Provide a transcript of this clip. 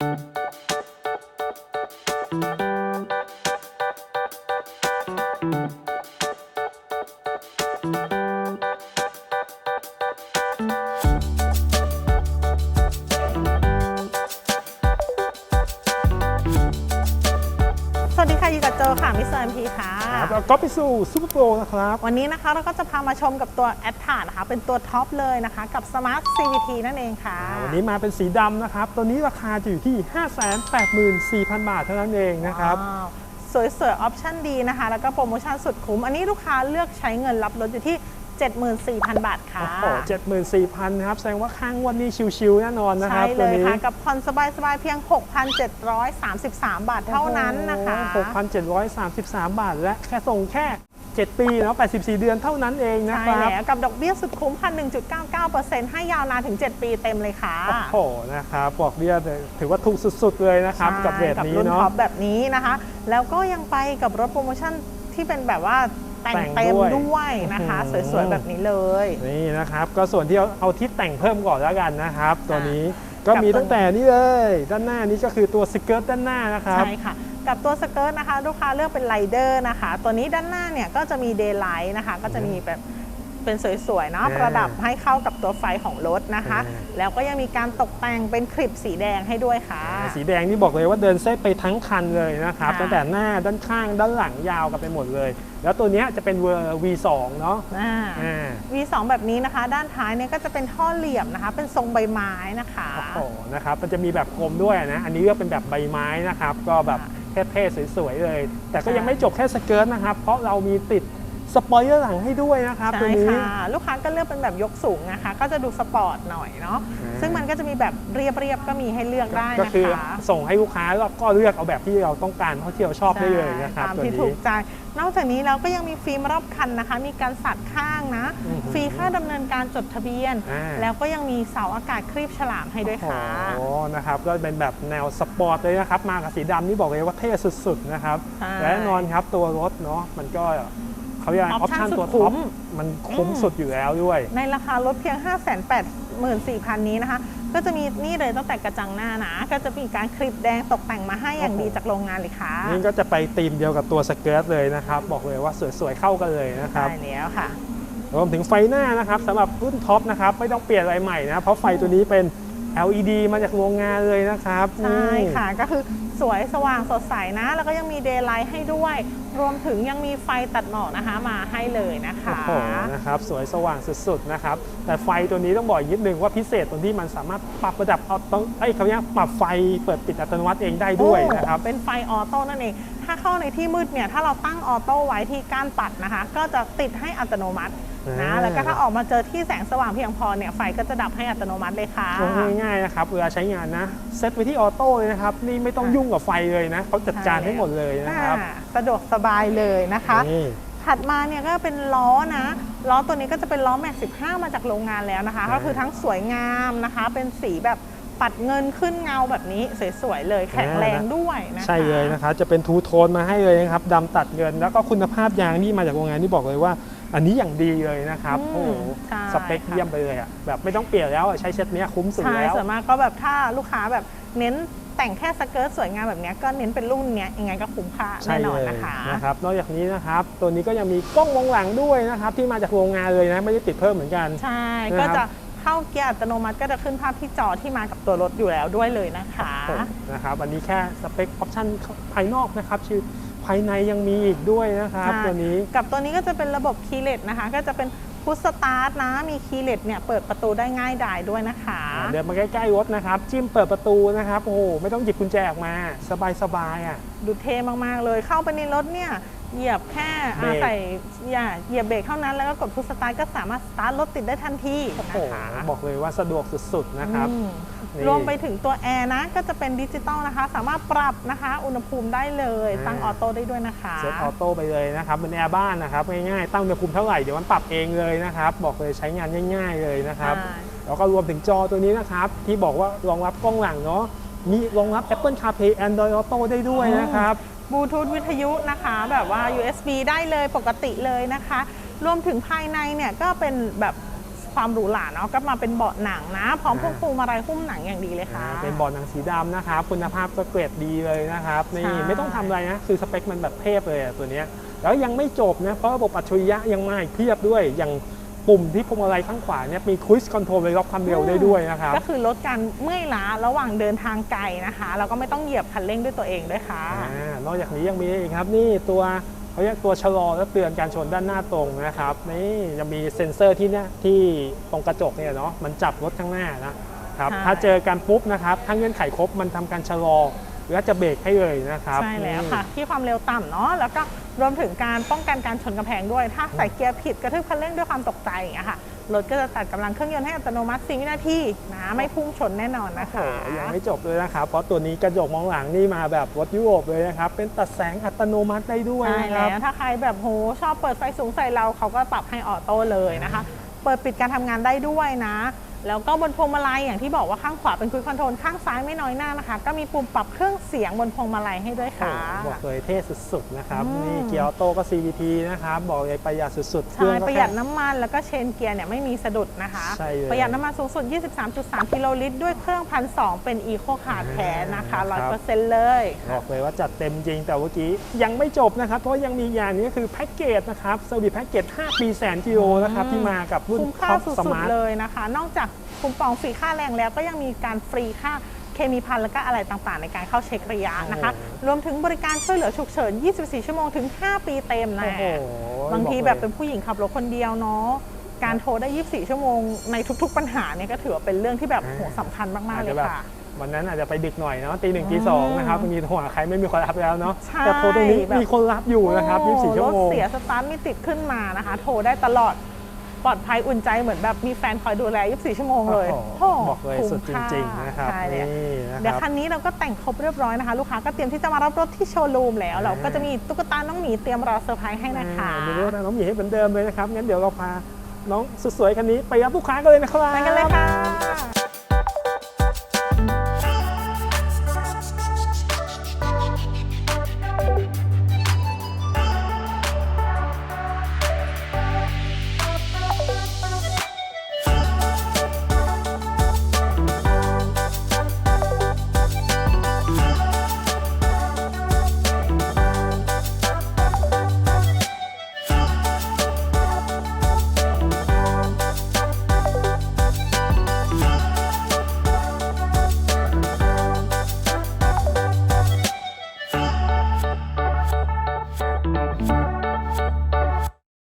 ส สดีค่ะอยู่กับโจค่ะมิสเตอร์เอ็มพีค่ะครับแล้วก็ไปสู่ซูเปอร์โปรนะครับ วันนี้นะคะเราก็จะพามาชมกับตัวแอดทานะคะเป็นตัวท็อปเลยนะคะ กับ Smart CVT นั่นเองค่ะ วันนี้มาเป็นสีดำนะครับ ตัวนี้ราคาจะอยู่ที่ 584,000 บาทเท่านั้นเองนะครับว้าวสวยๆออปชั่นดีนะคะ แล้วก็โปรโมชั่นสุดคุ้ม อันนี้ลูกค้าเลือกใช้เงินรับรถอยู่ที่ 74,000 บาทค่ะ โอ้โห74,000นะครับ แสดงว่าข้างวันนี้ชิวๆแน่นอนนะคใช่รับเลตัวยนี้ค่ะ กับผ่อนสบายๆเพียง 6,733 บาทเท่านั้นนะคะโอ้โห6,733บาท และแค่ส่งแค่7ปีแล้ว84เดือนเท่านั้นเองนะใช่ครับ แล้วกับดอกเบี้ยสุดคุ้มค่ะ1.99%ให้ยาวนานถึง 7 ปีเต็มเลยค่ะโอ้โหนะครับบอกเบี้ยถือว่าถูกสุดๆเลยนะครับ กับเรทใช่นี้รุ่นเนาะ ท็อปแบบนี้นะคะ แล้วก็ยังไปกับรถโปรโมชั่นที่เป็นแบบว่า แต่งแต่งเต็มด้วยด้วยนะคะอื้อหือสวยๆแบบนี้เลย นี่นะครับ ก็ส่วนที่เอาเอาที่แต่งเพิ่มก่อนแล้วกันนะครับ ตัวนี้ก็กับมีตัวตั้งแต่นี่เลย ด้านหน้านี้ก็คือตัวสเกิร์ตด้านหน้านะครับใช่ค่ะกับตัวสเกิร์ตนะคะลูกค้าเลือกเป็นไลเดอร์นะคะ ตัวนี้ด้านหน้าเนี่ยก็จะมีเดย์ไลท์นะคะ ก็จะมีแบบ เป็นสวยๆเนาะอ่าประดับให้เข้ากับตัวไฟของรถนะคะอ่าแล้วก็ยังมีการตกแต่งเป็นคลิปสีแดงให้ด้วยค่ะ สีแดงนี่บอกเลยว่าเดินเส้นไปทั้งคันเลยนะครับค่ะตั้งแต่หน้าด้านข้างด้านหลังยาวกันไปหมดเลย แล้วตัวเนี้ยจะเป็นเวอร์ V2 เนาะอ่าอ่า V2 แบบนี้นะคะ ด้านท้ายเนี่ยก็จะเป็นท่อเหลี่ยมนะคะ เป็นทรงใบไม้นะคะโอ้โหนะครับมันจะมีแบบกลมด้วยนะอันนี้ก็เป็นแบบใบไม้นะครับ ก็แบบเท่ๆสวยๆเลย แต่ก็ยังไม่จบแค่สเกิร์ตนะครับ เพราะเรามีติด สปอยเลอร์หลังให้ด้วยนะครับตัวใช่นี้ ค่ะ ลูกค้าก็เลือกเป็นแบบยกสูงนะคะ ก็จะดูสปอร์ตหน่อยเนาะอ่าซึ่งมันก็จะมีแบบเรียบๆก็มีให้เลือกได้ก็นะคือคะส่งให้ลูกค้าแล้วก็เลือกเอาแบบที่เราต้องการเท่าที่เราชอบได้เลยนะครับตามตัวที่นี้ ถูกใจนอกจากนี้เราก็ยังมีฟิล์มรอบคันนะคะ มีการสัดข้างนะ อือหือฟรีค่าดำเนินการจดทะเบียน อ่า แล้วก็ยังมีเสาอากาศครีบฉลามให้ด้วยค่ะ โอ้โหนะครับก็เป็นแบบแนวสปอร์ตเลยนะครับ มากับสีดำนี่บอกเลยว่าเท่สุดๆนะครับ ใช่ และแน่นอนครับตัวรถเนาะมันก็ เขาเรียกออป Option ชั่นสุดตัวคุ้ท็อปมมันคุ้มอืมสุดอยู่แล้วด้วย ในราคารถเพียง 5 8 4 0 0 0 นี้นะคะ ก็จะมีนี่เลยตั้งแต่กระจังหน้านะ ก็จะมีการคลิปแดงตกแต่งมาให้อย่างดีจากโรงงานเลยค่ะ นี่ก็จะไปธีมเดียวกับตัวสเกิร์ตเลยนะครับ บอกเลยว่าสวยๆเข้ากันเลยนะครับ ใช่แล้วค่ะรวมถึงไฟหน้านะครับสำหรับรุ่นท็อปนะครับไม่ต้องเปลี่ยนอะไรใหม่นะเพราะไฟตัวนี้เป็น LED มาจากโรงงานเลยนะครับใช่นี่ค่ะ ก็คือสวยสว่างสดใสนะ แล้วก็ยังมีเดย์ไลท์ให้ด้วย รวมถึงยังมีไฟตัดหมอกนะคะมาให้เลยนะคะโอ้โหนะครับสวยสว่างสุดๆนะครับ แต่ไฟตัวนี้ต้องบอกอีกนิดนึงว่าพิเศษตรงที่มันสามารถปรับระดับเอาต้องไอ้ยเขาเนี้ยปรับไฟเปิดปิดอัตโนมัติเองได้ด้วยนะครับโอ้เป็นไฟออโต้นั่นเองถ้าเข้าในที่มืดเนี่ยถ้าเราตั้งออโต้ไว้ที่ก้านปัดนะคะ ก็จะติดให้อัตโนมัติ นะอ่าแล้วก็ถ้าออกมาเจอที่แสงสว่างเพียงพอเนี่ยไฟก็จะดับให้อัตโนมัติเลยค่ะง่ายๆนะครับเวลาใช้งานนะเซตไว้ที่ออโต้เลยนะครับนี่ไม่ต้องยุ่งกับไฟเลยนะเขาจัดการให้หมดเลยนะครับอ่าสะดวกสบายเลยนะคะนี่ถัดมาเนี่ยก็เป็นล้อนะ ล้อตัวนี้ก็จะเป็นล้อแม็ก15 มาจากโรงงานแล้วนะคะอ่าก็คือทั้งสวยงามนะคะ เป็นสีแบบปัดเงินขึ้นเงาแบบนี้สวยๆเลยแข็งแรงด้วยนะคะใช่เลยนะครับจะเป็นทูโทนมาให้เลยนะครับดำตัดเงิน แล้วก็คุณภาพยางที่มาจากโรงงานที่บอกเลยว่า อันนี้อย่างดีเลยนะครับอืมโอ้โหใช่สเปคเยี่ยมไปเลยอะแบบไม่ต้องเปลี่ยนแล้วอะใช้เซ็ตเนี้ยคุ้มสุดใช่แล้วส่วนมากก็แบบถ้าลูกค้าแบบเน้นแต่งแค่สเกิร์ตสวยงามแบบเนี้ยก็เน้นเป็นรุ่นเนี้ยยังไงก็คุ้มค่าใช่แน่นอนเลยนะคะ นะครับนอกจากนี้นะครับ ตัวนี้ก็ยังมีกล้องมองหลังด้วยนะครับ ที่มาจากโรงงานเลยนะไม่ได้ติดเพิ่มเหมือนกัน ใช่ นะครับก็จะเข้าเกียร์อัตโนมัติก็จะขึ้นภาพที่จอที่มากับตัวรถอยู่แล้วด้วยเลยนะคะนะครับอันนี้แค่สเปคออปชั่นภายนอกนะครับชื่อ ภายในยังมีอีกด้วยนะครับใช่ตัวนี้ กับตัวนี้ก็จะเป็นระบบคีย์เลสนะคะ ก็จะเป็นพุชสตาร์ทนะ มีคีย์เลสเนี่ยเปิดประตูได้ง่ายดายด้วยนะคะ เดินมาใกล้ๆรถนะครับ จิ้มเปิดประตูนะครับ โอ้โห ไม่ต้องหยิบกุญแจออกมา สบายๆอะ ดูเท่มากๆเลย เข้าไปในรถเนี่ยเหยียบแค่เบรอ่ากใส่อย่าเหยียบเบรกเท่านั้นแล้วก็กดพุชสตาร์ทก็สามารถสตาร์ทรถติดได้ทันทีโอ้โหนะคะบอกเลยว่าสะดวกสุดๆนะครับ อืมนี่ รวมไปถึงตัวแอร์นะ ก็จะเป็นดิจิตอลนะคะ สามารถปรับนะคะ อุณหภูมิได้เลยอ่า ตั้งออโต้ได้ด้วยนะคะ เซตออโต้ไปเลยนะครับเป็นแอร์บ้านนะครับง่ายๆตั้งอุณหภูมิเท่าไหร่เดี๋ยวมันปรับเองเลยนะครับบอกเลยใช้งานง่าย ๆเลยนะครับ ใช่ แล้วก็รวมถึงจอตัวนี้นะครับ ที่บอกว่ารองรับกล้องหลังเนาะมีรองรับ Apple CarPlay Android Auto ได้ด้วยนะครับ บลูทูธวิทยุนะคะ แบบว่า USB ได้เลยปกติเลยนะคะ รวมถึงภายในเนี่ยก็เป็นแบบสปความหรูหราเนาะก็มาเป็นเบาะหนังนะ พร้อมอ่าพวกพวงมาลัยหุ้มหนังอย่างดีเลยค่ะอ่าเป็นเบอลหนังสีดำนะครับ คุณภาพก็เกรดดีเลยนะครับนี่ใช่ไม่ต้องทำอะไรนะคือสเปคมันแบบเทพเลยอะตัวเนี้ยแล้วยังไม่จบนะเพราะระบบอัจฉริยะยังมาอีกเพียบด้วยอย่าง ปุ่มที่พวงมาลัยข้างขวาเนี่ยมีค i ิ e คอนโทรลเลยล็อกความเร็วได้ด้วยนะครับ ก็คือลดการเมื่อยล้าระหว่างเดินทางไกลนะคะแล้วก็ไม่ต้องเหยียบคันเร่งด้วยตัวเองด้วยค่ะ อ่านอกจากนี้ยังมีอีกครับนี่ตัวเขาเรียกตัวชะลอและเตือนการชนด้านหน้าตรงนะครับนี่ยังมีเซ็นเซอร์ที่เนี่ยที่ตรงกระจกเนี่ยเนาะมันจับรถข้างหน้านะครับใช่ถ้าเจอกันปุ๊บนะครับถ้าเงื่อนไขครบมันทำการชะลอ หรือจะเบรกให้เลยนะครับ ใช่แล้วนี่ค่ะ ที่ความเร็วต่ำเนาะแล้วก็รวมถึงการป้องกันการชนกำแพงด้วย ถ้าใส่เกียร์ผิดกระทืบคันเร่งด้วยความตกใจอย่างเงี้ยค่ะรถก็จะตัดกำลังเครื่องยนต์ให้อัตโนมัติ4วินาทีนะไม่พุ่งชนแน่นอนนะคะโอ้ยังไม่จบเลยนะครับ เพราะตัวนี้กระจกมองหลังนี่มาแบบรถยุโรปเลยนะครับ เป็นตัดแสงอัตโนมัติได้ด้วยใช่นะคแล้รับวถ้าใครแบบโหชอบเปิดไฟสูงใส่เราเขาก็ปรับให้ออโต้เลยนะคะ เปิดปิดการทำงานได้ด้วยนะ แล้วก็บนพวงมาลัยอย่างที่บอกว่าข้างขวาเป็นคุยคอนโทรลข้างซ้ายไม่น้อยหน้านะคะ ก็มีปุ่มปรับเครื่องเสียงบนพวงมาลัยให้ด้วยค่ะโอ้บอกเลยเท่สุดๆนะครับ อืม นี่เกียร์ออโต้ก็ CVT นะครับ บอกเลยประหยัดสุดๆเคใช่องก็ประหยัดแค่ น้ำมันแล้วก็เชนเกียร์เนี่ยไม่มีสะดุดนะคะ ใช่เลยประหยัดน้ำมันสูงสุด 23.3 กิโลลิตร ด้วยเครื่องพันสเป็นอีโคคาร์แท้นะคะครับ100%เลย บอกเลยว่าจัดเต็มจริงแต่เมื่อกี้ยังไม่จบนะครับ เพราะยังมีอย่างนี้ก็คือแพ็กเกจนะครับเซอร์วิสแพ็กเกจ 5 ปีแสนกิโลนะครับ ที่มากับรุ่นคุ้มค่าท็อปสุสดมาร์ท ๆเลยนะคะ นอกจากคุ้มปองฟรีค่าแรงแล้วก็ยังมีการฟรีค่าเคมีพันแล้วก็อะไรต่างๆ ในการเข้าเช็คระยะนะคะโอ้โหรวมถึงบริการช่วยเหลือฉุกเฉิน 24 ชั่วโมงถึง 5 ปีเต็มนะโอ้โหบางทีอกลยแบบเป็นผู้หญิงขับรถคนเดียวเนาะการโทรได้ 24 ชั่วโมงในทุกๆ ปัญหาเนี่ยก็ถือว่าเป็นเรื่องที่แบบอ่าโหสำคัญมากอาๆจเลจะยแบบค่ะวันนั้นอาจจะไปดึกหน่อยเนาะตีหนึ่งตีสองนะครับบางทีโทรหาใครไม่มีคนรับแล้วเนาะใช่แต่โทรตรงนี้แบบมีคนรับอยู่นะครับโอ้24ชั่วโมรงถเสียสตาร์ทไม่ติดขึ้นมานะคะ โทรได้ตลอด ปลอดภัยอุ่นใจเหมือนแบบมีแฟนคอยดูแล 24 ชั่วโมงเลยโอ้โหโอ้บอกเลยคุ้มสุดจริงๆค่านะครับใช่เลยนี่นะเดี๋ยวครับคันนี้เราก็แต่งครบเรียบร้อยนะคะ ลูกค้าก็เตรียมที่จะมารับรถที่โชว์รูมแล้ว เราก็จะมีตุ๊กตาน้องหมีเตรียมรอเซอร์ไพรส์ให้นะคะอ่ามีเรื่องน้องหมีให้เหมือนเดิมเลยนะครับงั้นเดี๋ยวเราพาน้องสุดสวยคันนี้ไปรับลูกค้ากันเลยนะครับไปกันเลยค่ะ